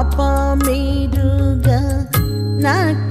పాప మీరుగా నాకు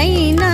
可以呢。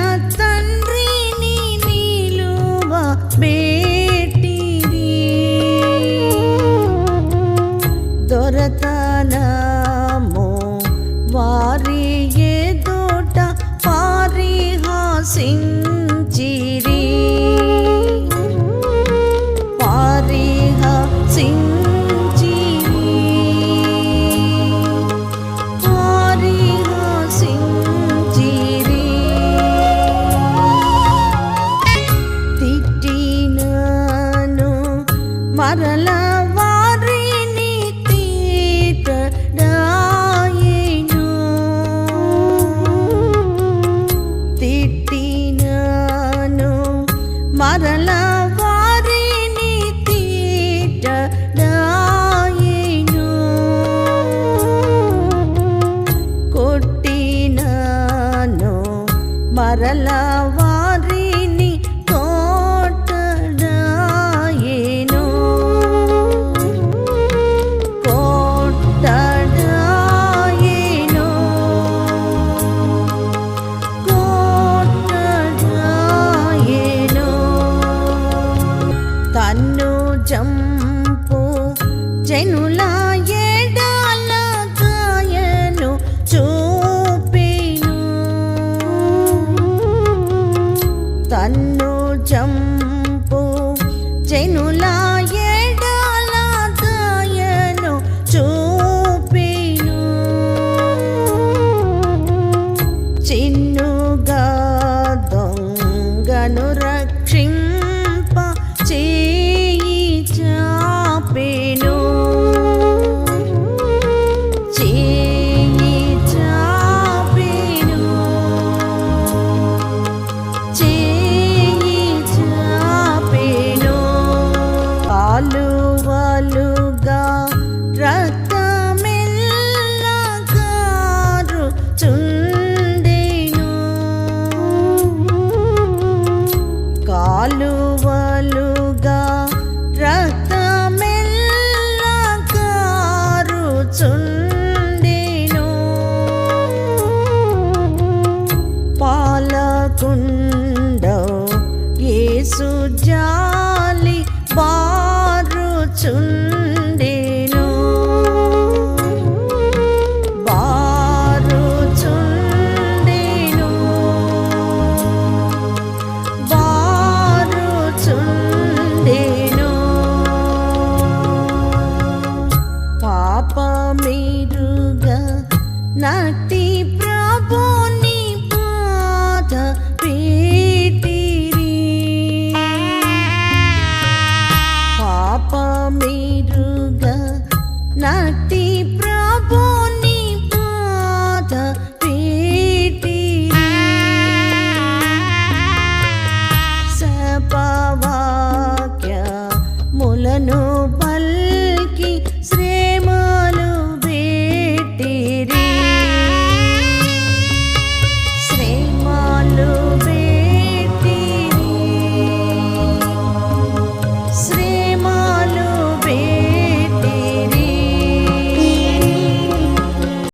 love. కాలువలుగా రక్తమెల్లా కారుచుండెను. కాలువ